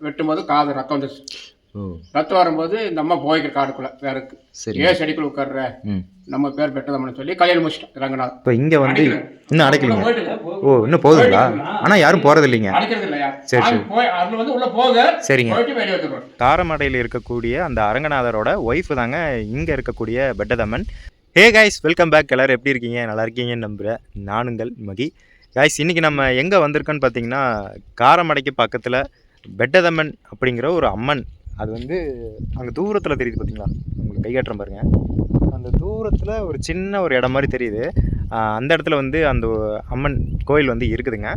வெட்டும்போது காது ரத்தம் வந்துச்சு ரத்தம் வரும்போது இந்த அம்மா போய்க்கிற காடுக்குள்ள வேற இருக்கு. சரி ஏன் செடிக்குள்ள உட்கார்ற? ம். நம்ம பேர் பெட்டதம்னு சொல்லி கல்யாணம் முடிச்சிட்டோம் ரங்கநாத் இப்போ இங்கே வந்து இன்னும் அடைக்கலைங்க? ஓ இன்னும் போகுதுங்களா? ஆனால் யாரும் போகிறது இல்லைங்க சரி, அது போய் அதுல வந்து உள்ள போக சரிங்க. காரமடையில் இருக்கக்கூடிய அந்த அரங்கநாதரோட ஒய்ஃப் தாங்க இங்கே இருக்கக்கூடிய Bettathamman. Hey guys welcome back எல்லோரும் எப்படி இருக்கீங்க? நல்லா இருக்கீங்கன்னு நம்புகிறேன் நானுங்கள் மகி. காய்ஸ் இன்றைக்கி நம்ம எங்கே வந்திருக்கோன்னு பார்த்தீங்கன்னா காரமடைக்கு பக்கத்தில் பெட்டதம்மன் அப்படிங்கிற ஒரு அம்மன். அது வந்து அங்கே தூரத்தில் தெரியுது பார்த்தீங்களா உங்களுக்கு கை பாருங்கள் அந்த தூரத்தில் ஒரு சின்ன ஒரு இடம் மாதிரி தெரியுது. அந்த இடத்துல வந்து அந்த அம்மன் கோயில் வந்து இருக்குதுங்க.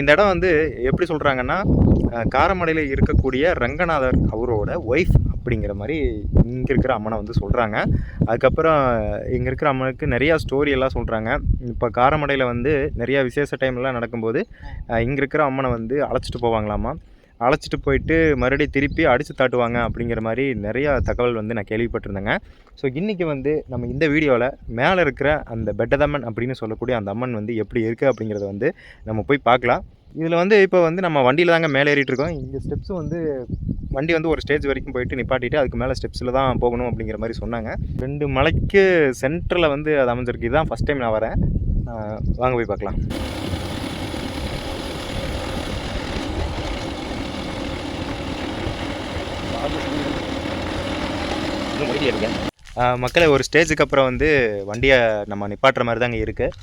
இந்த இடம் வந்து எப்படி சொல்கிறாங்கன்னா காரமடையில் இருக்கக்கூடிய ரங்கநாதர் அவரோட ஒய்ஃப் அப்படிங்கிற மாதிரி இங்கே இருக்கிற அம்மனை வந்து சொல்கிறாங்க அதுக்கப்புறம் இங்கே இருக்கிற அம்மனுக்கு நிறையா ஸ்டோரி எல்லாம் சொல்கிறாங்க இப்போ காரமடையில் வந்து நிறையா விசேஷ டைம்லாம் நடக்கும்போது இங்கே இருக்கிற அம்மனை வந்து அழைச்சிட்டு போவாங்களாமா? அழைச்சிட்டு போயிட்டு மறுபடியும் திருப்பி அடித்து தாட்டுவாங்க அப்படிங்கிற மாதிரி நிறையா தகவல் வந்து நான் கேள்விப்பட்டிருந்தேங்க. ஸோ இன்றைக்கி வந்து நம்ம இந்த வீடியோவில் மேலே இருக்கிற அந்த பெட்டதம்மன் அப்படின்னு சொல்லக்கூடிய அந்த அம்மன் வந்து எப்படி இருக்குது அப்படிங்கிறத வந்து நம்ம போய் பார்க்கலாம். இதில் வந்து இப்போ வந்து நம்ம வண்டியில் தாங்க மேலே ஏறிட்டு இருக்கோம். இங்கே ஸ்டெப்ஸும் வந்து வண்டி வந்து ஒரு ஸ்டேஜ் வரைக்கும் போயிட்டு நிப்பாட்டிட்டு அதுக்கு மேலே ஸ்டெப்ஸில் தான் போகணும் அப்படிங்கிற மாதிரி சொன்னாங்க. ரெண்டு மலைக்கு சென்டரில் வந்து அது அமைஞ்சிருக்கு. இதுதான் ஃபஸ்ட் டைம் நான் வரேன். வாங்க போய் பார்க்கலாம். மக்களே ஒரு ஸ்டேஜுக்கு அப்புறம் வந்து வண்டியை நம்ம நிப்பாட்டுற மாதிரி தாங்க இருக்குது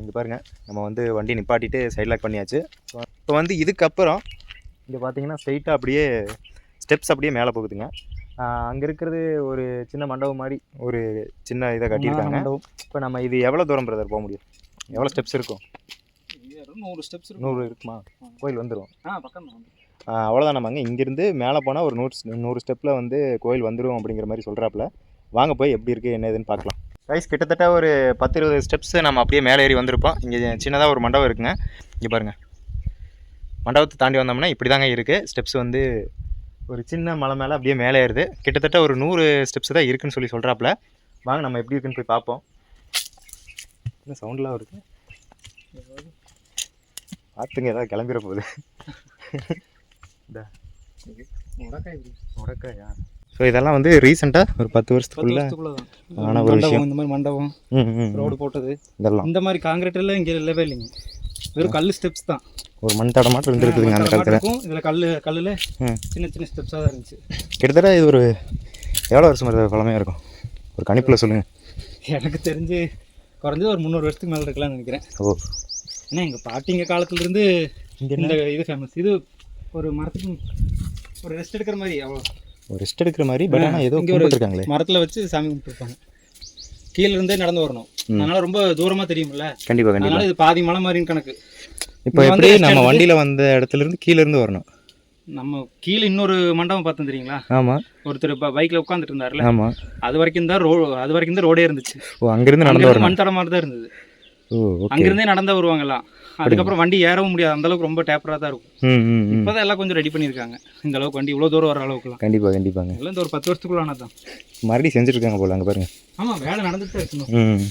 இங்கே பாருங்கள் நம்ம வந்து வண்டி நிப்பாட்டிட்டு சைட் லாக் பண்ணியாச்சு. இப்போ வந்து இதுக்கப்புறம் இங்கே பார்த்தீங்கன்னா ஸ்ட்ரைட்டாக அப்படியே ஸ்டெப்ஸ் அப்படியே மேலே போகுதுங்க. அங்கே இருக்கிறது ஒரு சின்ன மண்டபம் மாதிரி ஒரு சின்ன இதை கட்டியிருக்காங்க. இப்போ நம்ம இது எவ்வளோ தூரம் பிரதர் போக முடியும்? எவ்வளோ ஸ்டெப்ஸ் இருக்கும்? நூறு ஸ்டெப்ஸ் நூறு இருக்குமா? கோயில் வந்துடும் ஆ பக்கம் அவ்வளோதான் நம்மங்க இங்கேருந்து மேலே போனால் ஒரு நூறு நூறு ஸ்டெப்பில் வந்து கோயில் வந்துடும் அப்படிங்கிற மாதிரி சொல்கிறாப்புல வாங்க போய் எப்படி இருக்குது என்ன ஏதுன்னு பார்க்கலாம். ரைஸ் கிட்டத்தட்ட ஒரு பத்து இருபது ஸ்டெப்ஸ் நம்ம அப்படியே மேலே ஏறி வந்திருப்போம். இங்கே சின்னதாக ஒரு மண்டபம் இருக்குங்க. இங்கே பாருங்கள் மண்டபத்தை தாண்டி வந்தோம்னா இப்படி தாங்க இருக்குது ஸ்டெப்ஸ் வந்து ஒரு சின்ன மலை மேலே அப்படியே மேலே ஏறுது. கிட்டத்தட்ட ஒரு நூறு ஸ்டெப்ஸ் தான் இருக்குன்னு சொல்லி சொல்கிறாப்புல வாங்க நம்ம எப்படி இருக்குன்னு போய் பார்ப்போம். என்ன சவுண்ட்லாம் இருக்குது பார்த்துங்க ஏதாவது கிளம்பிட போகுது. முடக்காயா ஸோ இதெல்லாம் வந்து ரீசெண்டாக ஒரு பத்து வருஷத்துக்குள்ள? ஆன ஒரு விஷயம். இந்த மாதிரி மண்டபம். ரோடு போட்டது. இதெல்லாம். இந்த மாதிரி காங்கிரீட் எல்லாம் இங்கே இல்லவே இல்லைங்க. வெறும் கல் ஸ்டெப்ஸ் தான். ஒரு மண் தடமாட்டம் இருந்திருக்குதுங்க அந்த காலத்தில். இதில் கல் கல்லில். சின்ன சின்ன ஸ்டெப்ஸாக தான் இருந்துச்சு. கிட்டத்தட்ட இது ஒரு எவ்வளோ வருஷம் பழமையாக இருக்கும். ஒரு கணிப்பில் சொல்லுங்கள் எனக்கு தெரிஞ்சு குறைஞ்சது ஒரு முந்நூறு வருஷத்துக்கு மேலே இருக்கலாம்னு நினைக்கிறேன். ஓ. ஏன்னா எங்கள் பாட்டிங்க காலத்துலேருந்து இந்த இது ஃபேமஸ் இது ஒரு மரத்துக்கு ஒரு ரெஸ்ட் எடுக்கிற மாதிரி அவ்வளோ. ஒரு ரெஸ்ட் எடுக்கிற மாதிரி பட் ஆனால் ஏதோ கும்பிட்டுருக்காங்களே. மரத்தில் வச்சு சாமி கும்பிட்டுருப்பாங்க. கீழ இருந்தே நடந்து வரணும். அதனால ரொம்ப தூரமாக தெரியும்ல. கண்டிப்பாக கண்டிப்பாக இது பாதி மலை மாதிரின்னு கணக்கு. இப்போ எப்படி நம்ம வண்டியில் வந்த இடத்துல இருந்து கீழே இருந்து வரணும்? நம்ம கீழே இன்னொரு மண்டபம் பார்த்தோம் தெரியுங்களா? ஆமாம் ஒருத்தர் பைக்கில் உட்காந்துட்டு இருந்தாருல ஆமாம் அது வரைக்கும் தான் ரோ அது வரைக்கும் தான் ரோடே இருந்துச்சு. ஓ அங்கேருந்து நடந்து மண் தடம் மாதிரி தான் இருந்தது. அங்கிருந்தே நடந்தா வருவாங்கலாம் அதுக்கப்புறம் வண்டி ஏறவும் முடியாது. அந்த அளவுக்கு ரொம்ப டேப்பராக தான் இருக்கும். இப்போதான் எல்லாம் கொஞ்சம் ரெடி பண்ணியிருக்காங்க. இந்த அளவுக்கு வண்டி இவ்வளோ தூரம் வர அளவுக்குலாம். கண்டிப்பாக கண்டிப்பாங்க. எல்லாம் இந்த ஒரு பத்து வருஷத்துக்குள்ள ஆனது தான் மறுபடியும் செஞ்சுருக்காங்க போல அங்கே பாருங்க. ஆமாம் வேலை நடந்துட்டு இருக்கணும்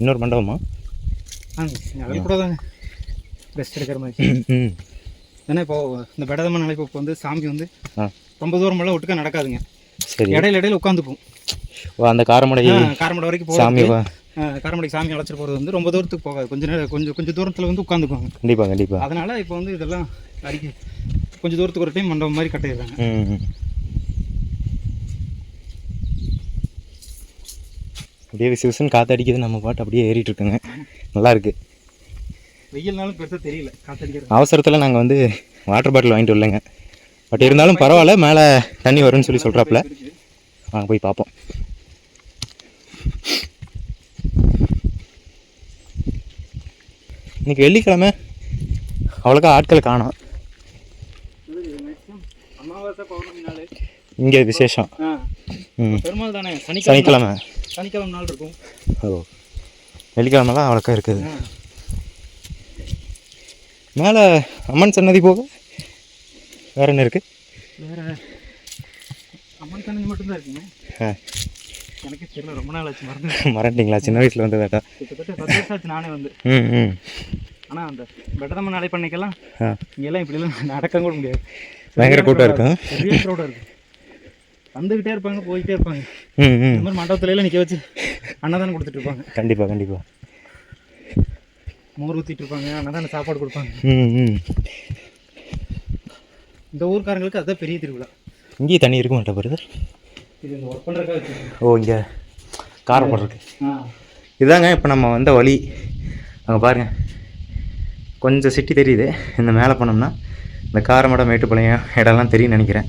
இன்னொரு மண்டபமா? கூட தாங்க. ரெஸ்ட் எடுக்கிற மாதிரி. ஏன்னா இப்போ இந்த பெடதம்மன் நிலைப்பு வந்து சாமி வந்து ரொம்ப தூரம் எல்லாம் ஒட்டுக்கா நடக்காதுங்க. சரி. இடையில இடையில உட்காந்துக்கும் அந்த காரமடை காரமடை வரைக்கும் வா. காரமடைக்கு சாமி அழைச்சிட்டு போகிறது வந்து ரொம்ப தூரத்துக்கு போகாது. கொஞ்சம் நேரம் கொஞ்சம் கொஞ்சம் தூரத்தில் வந்து உட்காந்துக்குவாங்க. கண்டிப்பாக கண்டிப்பாக அதனால இப்போ வந்து இதெல்லாம் அடிக்க கொஞ்சம் தூரத்துக்கு ஒரு டைம் மண்டபம் மாதிரி கட்டிடுறாங்க. அப்படியே விசு விசுன்னு காற்று அடிக்குது நம்ம பாட்டு அப்படியே ஏறிட்டு இருக்குங்க. நல்லா இருக்கு. வெயில்னாலும் பெருசாக தெரியல காத்தடிக்கிறது. அவசரத்தில் நாங்கள் வந்து வாட்டர் பாட்டில் வாங்கிட்டு வரலைங்க. பட் இருந்தாலும் பரவாயில்ல மேலே தண்ணி வரும்னு சொல்லி சொல்கிறாப்புல வாங்க போய் பார்ப்போம் இன்னைக்கு வெள்ளிக்கிழமை. அவ்வளோக்கா ஆட்களை காணோம். இங்கே விசேஷம். பெருமாள் தானே? சனிக்கிழமை சனிக்கிழமை. நாள் இருக்கும். ஓ. வெள்ளிக்கிழமெல்லாம் அவ்வளோக்கா இருக்குது. மேலே அம்மன் சன்னதி போக? வேற என்ன இருக்குது வேற அம்மன் சன்னதி மட்டும்தான் இருக்குங்க ஆ. எனக்கு தெரியல ரொம்ப நாள் ஆச்சு மறந்து மறந்துட்டீங்களா சின்ன வயசில் வந்ததாட்டா கிட்டத்தட்ட பத்து வருஷம் ஆச்சு நானே வந்து. ம் ம். ஆனால் அந்த பெட்டதம்ம நாளை பண்ணிக்கலாம் இங்கெல்லாம் இப்படிலாம் நடக்க கூட முடியாது. பயங்கர கூட்டம் இருக்கும். பெரிய க்ரௌடாக இருக்கும். வந்துக்கிட்டே இருப்பாங்க போய்கிட்டே இருப்பாங்க. இந்த மாதிரி மண்டபத்துல எல்லாம் நிற்க வச்சு அன்னதானம் கொடுத்துட்டு இருப்பாங்க. கண்டிப்பாக கண்டிப்பாக மோர் ஊற்றிட்டு இருப்பாங்க அன்னதானம் சாப்பாடு கொடுப்பாங்க. ம் ம். இந்த ஊர்க்காரங்களுக்கு அதுதான் பெரிய திருவிழா. இங்கேயும் தண்ணி இருக்க மாட்டா பிரதர் இது இந்த ஒர்க் பண்ணுறதுக்காக ஓ இங்கே காரம் போடுறதுக்கு. இதாங்க இப்போ நம்ம வந்த வழி. அங்கே பாருங்கள் கொஞ்சம் சிட்டி தெரியுது. இந்த மேலே போனோம்னா இந்த காரமடம் மேட்டுப்பாளையம் இடம்லாம் தெரியும்னு நினைக்கிறேன்.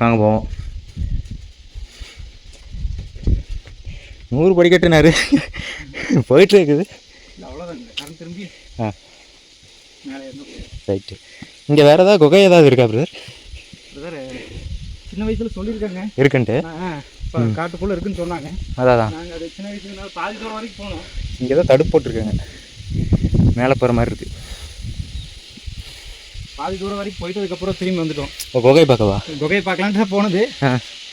வாங்க போவோம். நூறு படிக்கட்டுனாரு போயிட்டு இருக்குது. அவ்வளோதான் கரண்ட் திரும்பி ஆ. மேலே ரைட்டு இங்கே வேறு ஏதாவது குகை ஏதாவது இருக்கா பிரதர் பிரதர் சின்ன வயசில் சொல்லியிருக்காங்க. இருக்குன்ட்டு? இப்போ காட்டுக்குள்ளே இருக்குன்னு சொன்னாங்க. அதான் நாங்கள் அது சின்ன வயசுல பாதி தூரம் வரைக்கும் போனோம். இங்கே ஏதோ தடுப்பு போட்டிருக்காங்க. மேலே போகிற மாதிரி இருக்குது பாதி தூரம் வரைக்கும் போயிட்டதுக்கப்புறம் திரும்பி வந்துட்டோம். ஓ குகை பார்க்கவா? குகையை பார்க்கலான்ட்டு தான் போனது.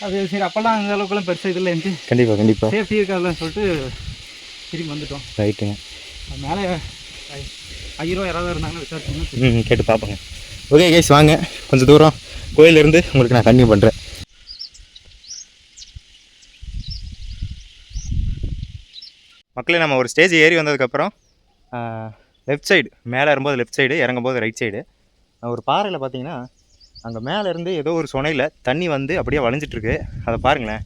அது சரி அப்போல்லாம் அந்த அளவுக்குலாம் பெருசாக இதில் இருந்து கண்டிப்பாக கண்டிப்பாக சேஃப்டி இருக்காதுன்னு சொல்லிட்டு திரும்பி வந்துட்டோம். ரைட்டுங்க மேலே ஐயரோ யாராவது இருந்தாங்கன்னா விசாரிச்சோம்னா ம் கேட்டு பார்ப்போங்க ஓகே கேஸ் வாங்க. கொஞ்சம் தூரம். கோயிலிருந்து உங்களுக்கு நான் கன்டினியூ பண்ணுறேன் மக்களே நம்ம ஒரு ஸ்டேஜ் ஏறி வந்ததுக்கப்புறம் லெஃப்ட் சைடு மேலே இருக்கும்போது லெஃப்ட் சைடு இறங்கும்போது ரைட் சைடு ஒரு பாறையில் பார்த்தீங்கன்னா அங்கே மேலே இருந்து ஏதோ ஒரு சுனையில் தண்ணி வந்து அப்படியே வளைஞ்சிட்ருக்கு அதை பாருங்களேன்.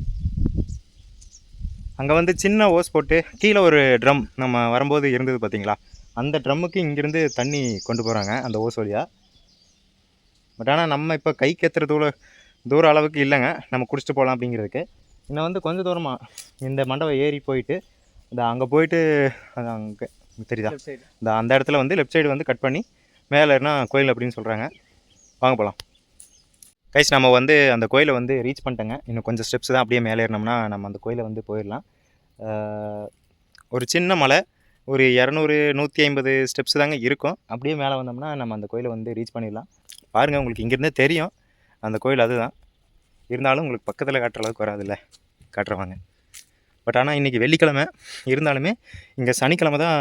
அங்கே வந்து சின்ன ஓஸ் போட்டு கீழே ஒரு ட்ரம் நம்ம வரும்போது இருந்தது பார்த்தீங்களா அந்த ட்ரம்முக்கு இங்கேருந்து தண்ணி கொண்டு போகிறாங்க அந்த ஓஸ் வழியாக பட் ஆனால் நம்ம இப்போ கைக்கு எத்துற தூரம் தூர அளவுக்கு இல்லைங்க. நம்ம குடிச்சிட்டு போகலாம் அப்படிங்கிறதுக்கு. இன்னும் வந்து கொஞ்சம் தூரமாக இந்த மண்டபம் ஏறி போயிட்டு இந்த அங்கே போயிட்டு அது அங்கே தெரியுதா? இந்த அந்த இடத்துல வந்து லெஃப்ட் சைடு வந்து கட் பண்ணி மேலே ஏறினா கோயில் அப்படின்னு சொல்கிறாங்க வாங்க போகலாம் கைஸ் நம்ம வந்து அந்த கோயிலை வந்து ரீச் பண்ணிட்டேங்க. இன்னும் கொஞ்சம் ஸ்டெப்ஸ் தான் அப்படியே மேலே ஏறினோம்னா நம்ம அந்த கோயிலை வந்து போயிடலாம். ஒரு சின்ன மலை ஒரு இரநூறு நூற்றி ஐம்பது ஸ்டெப்ஸ் தாங்க இருக்கும். அப்படியே மேலே வந்தோம்னா நம்ம அந்த கோயிலை வந்து ரீச் பண்ணிடலாம். பாருங்கள் உங்களுக்கு இங்கேருந்தே தெரியும். அந்த கோயில் அதுதான். இருந்தாலும் உங்களுக்கு பக்கத்தில் காட்டுற அளவுக்கு வராதுல்ல. காட்டுறவாங்க பட் ஆனால் இன்றைக்கி வெள்ளிக்கிழமை. இருந்தாலுமே இங்கே சனிக்கிழமை தான்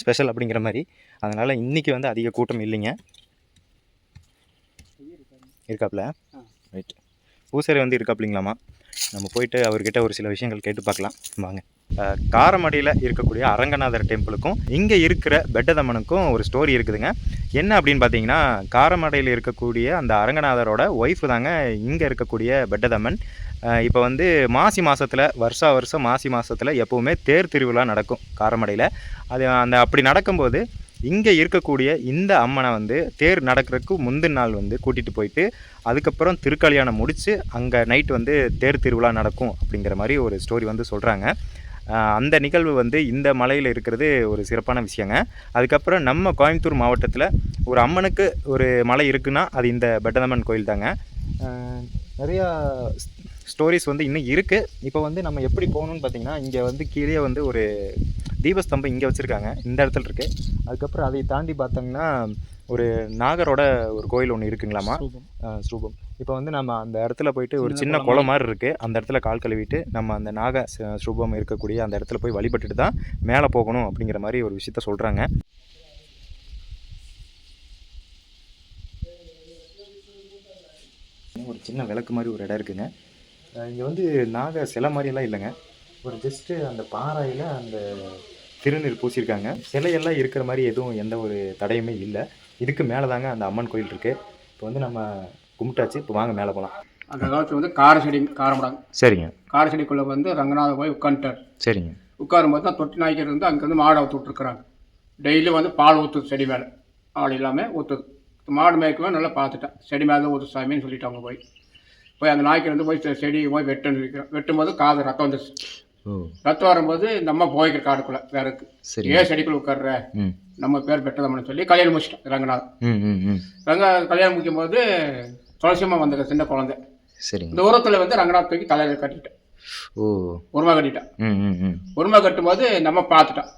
ஸ்பெஷல் அப்படிங்கிற மாதிரி. அதனால் இன்றைக்கி வந்து அதிக கூட்டம் இல்லைங்க. இருக்காப்புல. ரைட் பூசாரி வந்து இருக்காப்புலிங்களாமா நம்ம போயிட்டு அவர்கிட்ட ஒரு சில விஷயங்கள் கேட்டு பார்க்கலாம். வாங்க. காரமடையில் இருக்கக்கூடிய அரங்கநாதர் டெம்பிளுக்கும் இங்கே இருக்கிற பெட்டதம்மனுக்கும் ஒரு ஸ்டோரி இருக்குதுங்க. என்ன அப்படின்னு பார்த்தீங்கன்னா காரமடையில் இருக்கக்கூடிய அந்த அரங்கநாதரோட ஒய்ஃபு தாங்க இங்கே இருக்கக்கூடிய பெட்டதம்மன். இப்போ வந்து மாசி மாதத்தில் வருஷா வருஷம் மாசி மாதத்தில் எப்போவுமே தேர் திருவிழா நடக்கும் காரமடையில். அது அந்த அப்படி நடக்கும்போது இங்கே இருக்கக்கூடிய இந்த அம்மனை வந்து தேர் நடக்கிறதுக்கு முந்தின நாள் வந்து கூட்டிகிட்டு போயிட்டு அதுக்கப்புறம் திருக்கல்யாணம் முடித்து அங்கே நைட் வந்து தேர் திருவிழா நடக்கும் அப்படிங்கிற மாதிரி ஒரு ஸ்டோரி வந்து சொல்கிறாங்க அந்த நிகழ்வு வந்து இந்த மலையில் இருக்கிறது ஒரு சிறப்பான விஷயங்க. அதுக்கப்புறம் நம்ம கோயம்புத்தூர் மாவட்டத்தில் ஒரு அம்மனுக்கு ஒரு மலை இருக்குன்னா அது இந்த பெட்டதம்மன் கோயில் தாங்க. நிறையா ஸ்டோரிஸ் வந்து இன்னும் இருக்குது இப்போ வந்து நம்ம எப்படி போகணும்னு பார்த்தீங்கன்னா இங்கே வந்து கீழே வந்து ஒரு தீபஸ்தம்பம் இங்கே வச்சுருக்காங்க. இந்த இடத்துல இருக்குது அதுக்கப்புறம் அதை தாண்டி பார்த்தோம்னா ஒரு நாகரோட ஒரு கோயில் ஒன்று இருக்குங்களாமா ஸ்ரூபம். இப்போ வந்து நம்ம அந்த இடத்துல போயிட்டு ஒரு சின்ன குளம்? மாதிரி இருக்குது அந்த இடத்துல கால் கழுவிட்டு நம்ம அந்த நாக ஸ்ரூபம் இருக்கக்கூடிய அந்த இடத்துல போய் வழிபட்டுட்டு தான் மேலே போகணும் அப்படிங்கிற மாதிரி ஒரு விஷயத்த சொல்கிறாங்க ஒரு சின்ன விளக்கு மாதிரி ஒரு இடம் இருக்குங்க. இங்கே வந்து நாக சிலை மாதிரியெல்லாம் இல்லைங்க. ஒரு ஜஸ்ட்டு அந்த பாறையில் அந்த திருநீர் பூசியிருக்காங்க. சிலையெல்லாம் இருக்கிற மாதிரி எதுவும் எந்த ஒரு தடையுமே இல்லை. இதுக்கு மேலே தாங்க அந்த அம்மன் கோயில் இருக்குது இப்போ வந்து நம்ம கும்பிட்டாச்சு இப்போ வாங்க மேலே போகலாம் அந்த காலத்தில் வந்து கார செடி காரமடாங்க சரிங்க. கார செடிக்குள்ளே வந்து ரங்கநாதர் போய் உட்காந்துட்டார் சரிங்க. உட்காரும்போது தான் தொட்டி நாய்க்கர் இருந்து அங்கேருந்து மாடை ஊற்று விட்ருக்குறாங்க டெய்லி வந்து பால் ஊற்றுது செடி மேலே. ஆள் இல்லாமல் ஊற்றுது மாடு மேய்க்கவே நல்லா பார்த்துட்டேன். செடி மேலே தான் ஊற்று சாமின்னு சொல்லிட்டு அவங்க போய். போய் அந்த நாய்க்கர் வந்து போய் செடி போய் வெட்டுன்னு இருக்கிறோம் வெட்டும்போது காது ரத்தம் வந்துச்சு ரத்தம் வரும்போது இந்த அம்மா போய்க்கிற காடுக்குள்ளே வேற இருக்கு சரி. ஏன் செடிக்குள்ளே உட்கார்ற? நம்ம பேர் பெற்றதம்மன்னு சொல்லி கல்யாணம் முடிச்சிட்டோம் ரங்கநாதன். ம் ம் ம். ரங்க கல்யாணம் முடிக்கும்போது துளசியம்மா வந்தது சின்ன குழந்தை. சரிங்க. இந்த உரத்தில் வந்து ரங்கநாத் தூக்கி தலையில் கட்டிட்டேன். ஓ. உருமா கட்டிட்டேன். உருமா கட்டும்போது நம்ம பார்த்துட்டோம்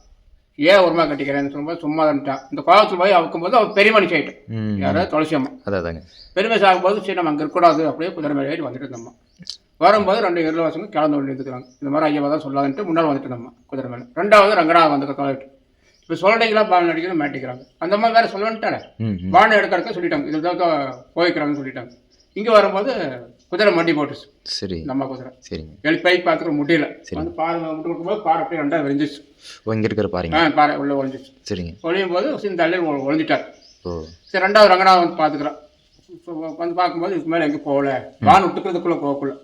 ஏன் உரிமை கட்டிக்கிறேன்னு சொல்லும்போது சும்மா இருந்துட்டான் இந்த கோபத்தில் போய் அவுக்கும்போது அவன் பெரிய மனுஷன் ஆயிட்டான். ம். யாராவது துளசி அம்மா. அதான் அதாங்க. பெருமை சாகும்போது சரி நம்ம அங்கே இருக்கக்கூடாது அப்படியே குதிரை மேலே ஏறி வந்துட்டு இருந்தோம்மா வரும்போது ரெண்டு இருளவாசங்க கிளந்து கொண்டு இருந்துக்கிறாங்க. இந்த மாதிரி ஐயாவை தான் சொல்லாதுன்ட்டு முன்னால் வந்துட்டு நம்ம குதிரை மேலே. ரெண்டாவது ரங்கநாதன் வந்து தொலைவிட்டு இப்போ சொல்றீங்களா பாவன் அடிக்கிறது மாட்டிக்கிறாங்க. அந்த மாதிரி வேற சொல்ல வந்துட்டானே ம். ம் பானை எடுக்கிறதுக்கு சொல்லிட்டாங்க. இதுதான் தான் போய்க்கிறாங்கன்னு சொல்லிட்டாங்க. இங்கே வரும்போது குதிரை மண்டி போட்டுச்சு. சரி. நம்ம குதிரை. சரிங்க. எழுப்பி போய் பார்த்துக்க முடியல வந்து பாறை விட்டு கொடுக்கும்போது பாறை அப்படியே ரெண்டாக விரிஞ்சிச்சு. இங்கே இருக்கிற பாருங்க ஆ பாறை உள்ளே ஒழிஞ்சிச்சு. சரிங்க. ஒழியும் போது இந்த அள்ளில் ஒழிஞ்சிட்டார். ஓ. சரி ரெண்டாவது ரங்கநாதன் வந்து பார்த்துக்கிறான் இப்போ வந்து பார்க்கும்போது இதுக்கு மேலே எங்கே போகல. வான் விட்டுக்கிறதுக்குள்ளே போகக்குள்ள.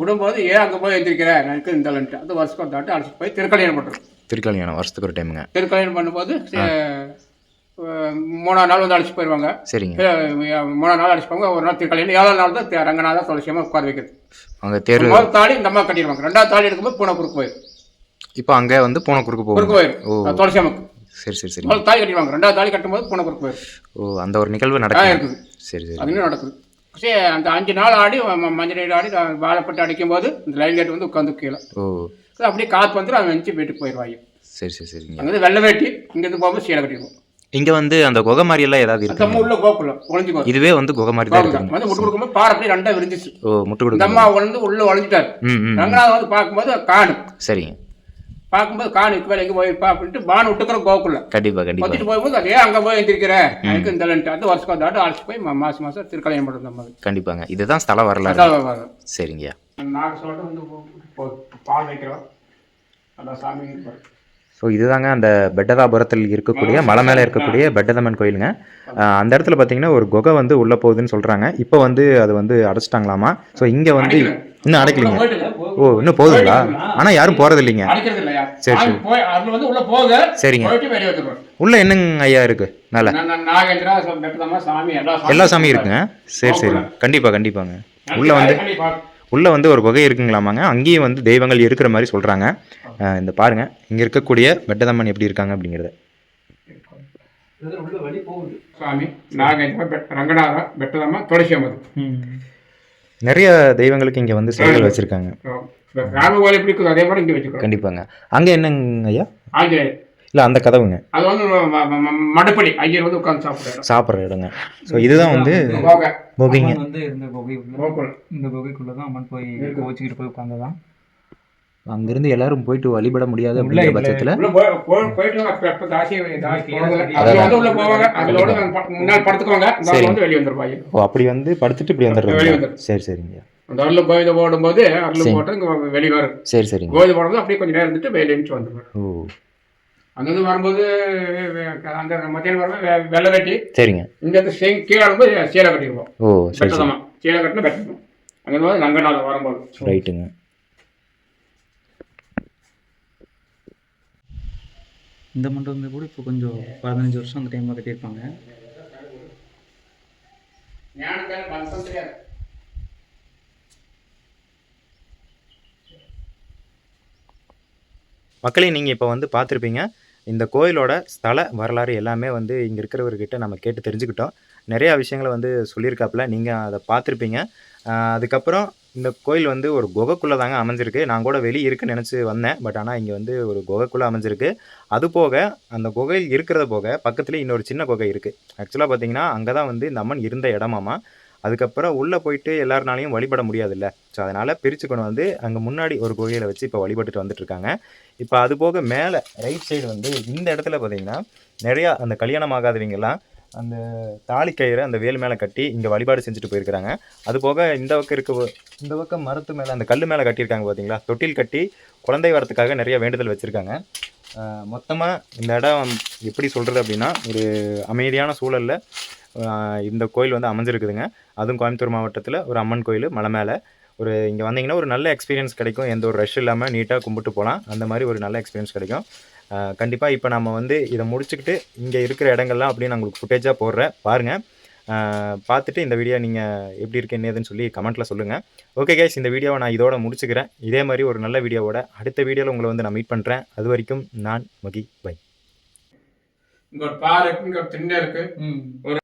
விடும்போது ஏன் அங்கே போய் எழுந்திருக்கிற எனக்கு இந்த அது வருஷம் தாட்டி அழைச்சிட்டு போய் திருக்கல்யாணம் பண்ணுறோம் திருக்கல்யாணம் வருஷத்துக்கு ஒரு டைமுங்க. திருக்கல்யாணம் பண்ணும்போது மூணாவது நாள் வந்து அழைச்சி போயிடுவாங்க சரிங்க. அஹ் மூணாவது நாள் அழைச்சிப்பாங்க ஒரு நாள் திருக்கல்யாணம் ஏழாவது நாள் தான் தி- ரங்கநாதன் துளசியமாக உட்கார வைக்கிறது. அங்கே தேர் முதல் தாலி இந்த அம்மா கட்டிடுவாங்க ரெண்டாவது தாலி எடுக்கும்போது பூனை குறுக்கு போயிடும் இப்போ அங்கே வந்து பூனை குறுக்கு குறுக்கு போகும் ஓ. போயிடும் துளசியம்மாக்கு. சரி சரி சரி. முதல் தாலி கட்டிடுவாங்க ரெண்டாவது தாலி கட்டும்போது பூனை குறுக்கு போயிடும் ஓ அந்த ஒரு நிகழ்வு நடக்குது. சரி சரி. அது நடக்குது. சரி அந்த அஞ்சு நாள் ஆடி மஞ்சள் ஆடி வாழைப்பட்டு அடிக்கும் போது இந்த லைன் கேட் வந்து உட்காந்து கீழே. ஓ. சரி, அப்படியே காற்று வந்துடும் அவன் வெஞ்சு வீட்டுக்கு போயிடுவாங்க. சரி சரி சரிங்க. அங்கேருந்து வெள்ளை வேட்டி இங்கேருந்து போகும்போது சீலை கட்டிடுவோம். இங்கே வந்து அந்த குகை மாதிரி எல்லாம் ஏதாவது அந்த உள்ள கோக்குள்ள ஒளிஞ்சுக்கோ இதுவே வந்து குகை மாதிரி தான் இருக்குங்க வந்து முட்டு கொடுக்கும்போது பாறை அப்படியே ரெண்டா விரிஞ்சிச்சு. ஓ முட்டு கொடுங்க அம்மா வந்து உள்ள ம் ரங்கநாதன் வந்து பார்க்கும்போது காணு சரிங்க. பார்க்கும்போது காணு இதுக்கு மேலே எங்கே போயிருப்பா அப்படின்ட்டு பானு விட்டுக்கிற கோக்குள்ள கண்டிப்பாக கண்டிப்பாக வச்சுட்டு போகும்போது அதே அங்கே போய் எழுந்திருக்கிற எனக்கு இந்த அது வருஷம் தாட்டு அழைச்சி போய் மாசம் மாசம் திருக்கல்யாணம் பண்ணுறது நம்ம கண்டிப்பாங்க. இதுதான் ஸ்தல வரலாறு. சரிங்கய்யா நாங்கள் சொல்லிட்டு வந்து பால் வைக்கிறோம். நல்லா சாமி இருப்பாரு. ஸோ இதுதாங்க அந்த பெட்டதாபுரத்தில் இருக்கக்கூடிய மலை மேலே இருக்கக்கூடிய பெட்டதம்மன் கோயிலுங்க. அந்த இடத்துல பார்த்தீங்கன்னா ஒரு குகை வந்து உள்ளே போகுதுன்னு சொல்கிறாங்க இப்போ வந்து அது வந்து அடைச்சிட்டாங்களாமா? ஸோ இங்கே வந்து இன்னும் அடைக்கலைங்க. ஓ இன்னும் போகுதுங்களா? ஆனால் யாரும் போகிறது இல்லைங்க சரி, போக சரிங்க. உள்ள என்னங்க ஐயா இருக்கு? எல்லா எல்லா சாமியும் இருக்குங்க. சரி சரி. கண்டிப்பாக கண்டிப்பாங்க. உள்ள வந்து உள்ளே வந்து ஒரு குகை இருக்குங்களாமாங்க. அங்கேயும் வந்து தெய்வங்கள் இருக்கிற மாதிரி சொல்கிறாங்க இந்த பாருங்க. இங்கே இருக்கக்கூடிய பெட்டதம்மன் எப்படி இருக்காங்க அப்படிங்கிறத. நாகேந்திரா ரங்கநாதா நிறைய தெய்வங்களுக்கு இங்கே வந்து சிலைகள் வச்சுருக்காங்க. எப்படி அதே மாதிரி இங்கே கண்டிப்பாங்க. அங்கே என்னங்க ஐயா? ஆஞ்சநேயர். இல்லை அந்த கதவுங்க. அது வந்து மடப்படி ஐயர் வந்து உட்காந்து சாப்பிடுறாரு. சாப்பிட்ற இடங்க. ஸோ இதுதான் வந்து போக. போகிங்க. வந்து உள்ள கோகுல் இந்த குகைக்குள்ள தான் அம்மன் போய் கோச்சிக்கிட்டு போய் உட்காந்துதான் அங்கிருந்து எல்லாரும் போயிட்டு வழிபட முடியாது அப்படிங்கிற. பட்சத்தில் இந்த ஓ அப்படி வந்து படுத்துட்டு இப்படி வந்துடுறாங்க. சரி சரிங்க. அந்த அருள் கோவிலை போடும்போது அருள் போட்டு வெளியே வரும். சரி சரிங்க. கோவிலை போடும்போது அப்படியே கொஞ்சம் நேரம் இருந்துட்டு வெளியே வந்துருவாரு. ஓ. அங்கிருந்து வரும்போது அந்த மத்தியானம் வரும்போது வெ- வெள்ளை வெட்டி. சரிங்க. இங்க இருந்து செங் கீழே வரும்போது சீலை கட்டிடுவோம் ஓ சரி சீலை கட்டினா பெட்டணும் அங்கே வந்து ரங்கநாதன் வரும்போது. ரைட்டுங்க. இந்த மண்டபமே கூட இப்போ கொஞ்சம் பதினஞ்சு வருஷம் அந்த டைமில் கட்டியிருப்பாங்க மக்களே நீங்கள் இப்போ வந்து பார்த்துருப்பீங்க. இந்த கோயிலோட ஸ்தல வரலாறு எல்லாமே வந்து இங்கே இருக்கிறவர்கிட்ட நம்ம கேட்டு தெரிஞ்சுக்கிட்டோம். நிறையா விஷயங்களை வந்து சொல்லியிருக்காப்புல. நீங்கள் அதை பார்த்துருப்பீங்க. அதுக்கப்புறம் இந்த கோயில் வந்து ஒரு குகைக்குள்ளே தாங்க அமைஞ்சிருக்கு. நான் கூட வெளியே இருக்குன்னு நினச்சி வந்தேன். பட் ஆனால் இங்கே வந்து ஒரு குகைக்குள்ளே அமைஞ்சிருக்கு. அது போக அந்த குகையில் இருக்கிறத போக பக்கத்துலேயே இன்னொரு சின்ன குகை இருக்குது ஆக்சுவலாக பார்த்தீங்கன்னா அங்கே தான் வந்து இந்த அம்மன் இருந்த இடமாமா. அதுக்கப்புறம் உள்ளே போயிட்டு எல்லாருனாலையும் வழிபட முடியாதுல்ல. ஸோ அதனால் பிரித்து கொண்டு வந்து அங்கே முன்னாடி ஒரு கோயிலை வச்சு இப்போ வழிபட்டுட்டு வந்துட்டுருக்காங்க இப்போ அது போக மேலே ரைட் சைடு வந்து இந்த இடத்துல பார்த்தீங்கன்னா நிறையா அந்த கல்யாணம் ஆகாதவங்கெல்லாம் அந்த தாலி கயிறை அந்த வேல் மேலே கட்டி இங்கே வழிபாடு செஞ்சுட்டு போயிருக்கிறாங்க. அது போக இந்த பக்கம் இருக்க இந்த பக்கம் மரத்து மேலே அந்த கல் மேலே கட்டியிருக்காங்க பார்த்தீங்களா தொட்டில் கட்டி குழந்தை வரத்துக்காக நிறைய வேண்டுதல் வச்சுருக்காங்க. மொத்தமாக இந்த இடம் எப்படி சொல்கிறது அப்படின்னா ஒரு அமைதியான சூழலில் இந்த கோயில் வந்து அமைஞ்சிருக்குதுங்க. அதுவும் கோயம்புத்தூர் மாவட்டத்தில் ஒரு அம்மன் கோயில் மலை மேலே. ஒரு இங்கே வந்தீங்கன்னா ஒரு நல்ல எக்ஸ்பீரியன்ஸ் கிடைக்கும். எந்த ஒரு ரஷ் இல்லாமல் நீட்டாக கும்பிட்டு போகலாம் அந்த மாதிரி ஒரு நல்ல எக்ஸ்பீரியன்ஸ் கிடைக்கும். கண்டிப்பாக இப்போ நம்ம வந்து இதை முடிச்சுக்கிட்டு இங்கே இருக்கிற இடங்கள்லாம் அப்படியே நான் உங்களுக்கு ஃபுட்டேஜாக போடுறேன். பாருங்கள் பார்த்துட்டு இந்த வீடியோ நீங்கள் எப்படி இருக்கு என்னதுன்னு சொல்லி கமெண்ட்டில் சொல்லுங்கள் ஓகே கைஸ் இந்த வீடியோவை நான் இதோட முடிச்சுக்கிறேன். இதே மாதிரி ஒரு நல்ல வீடியோவோட அடுத்த வீடியோவில் உங்களை வந்து நான் மீட் பண்ணுறேன் அது வரைக்கும் நான் மகி பை இங்க ஒரு பாறை இருக்கு இங்க ஒரு திண்ணை இருக்கு. ஒரு